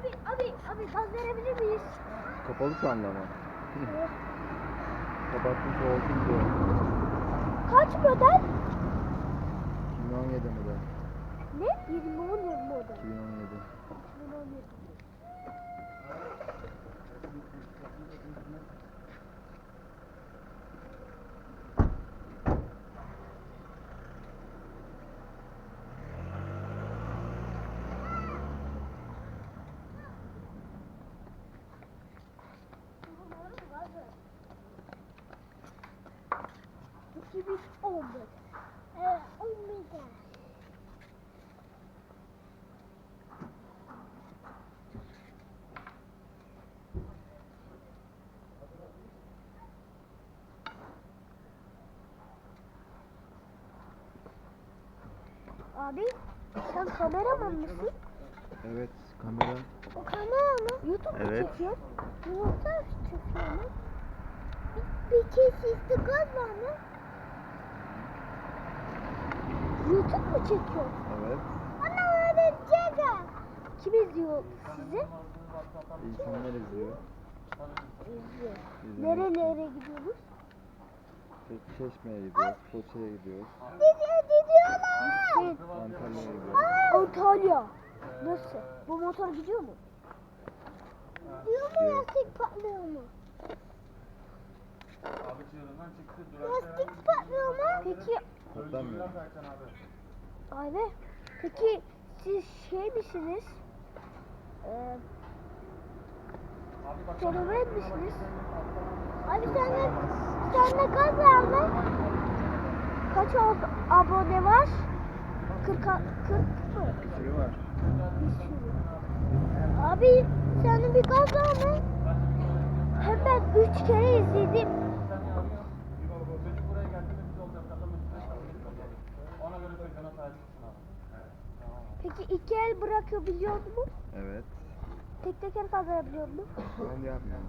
Abi abi abi gaz verebilir miyiz? Kapalı şu anda ama. Kapatmış olsun diye. Kaç model? 2017 model. Ne? 2017 model. 2017. 2017. Model. Evet, on model. Abi sen kameraman mısın? Evet kamera. O kamera mı? YouTube Evet. çekiyor? YouTube çekiyor mu? Bir, bir kesişti gaz var mı? YouTube mu çekiyor? Evet. Ana hadi çekin. Kim izliyor sizi? İnsanlar izliyor. İzliyor. Nerelere gidiyoruz? Çe- Çeşme'ye gidiyoruz. Foça'ya gidiyoruz. Gidiyor, gidiyorlar. Antalya'ya gidiyoruz. Antalya. Nasıl? Bu motor gidiyor mu? Gidiyor mu lastik patlıyor mu? Abi Lastik patlıyor mu? Peki Serkan abi. Abi, peki siz şey misiniz? Ee, Abi bak. fenomen misiniz? Abi sende, sende kaç mı? Kaç oldu, abone var? 40, 40 mı? Bir sürü var. Bir sürü. Abi senin bir gaz var mı? Hemen üç kere izledim. Peki iki el bırakabiliyor mu? Evet. Tek teker kaldırabiliyor mu? Ben de yapmıyorum.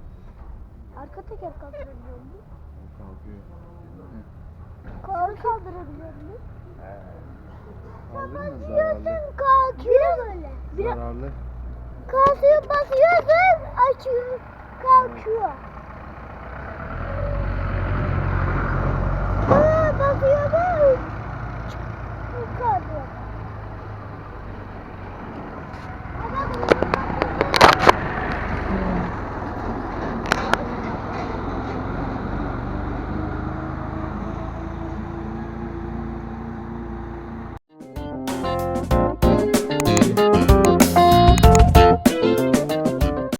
Arka teker kaldırabiliyor mu? O kalkıyor. Kol kaldırabiliyor mu? Aldın mı zararlı? kalkıyor böyle. Biraz Zararlı. kalkıyor basıyorsun açıyor kalkıyor.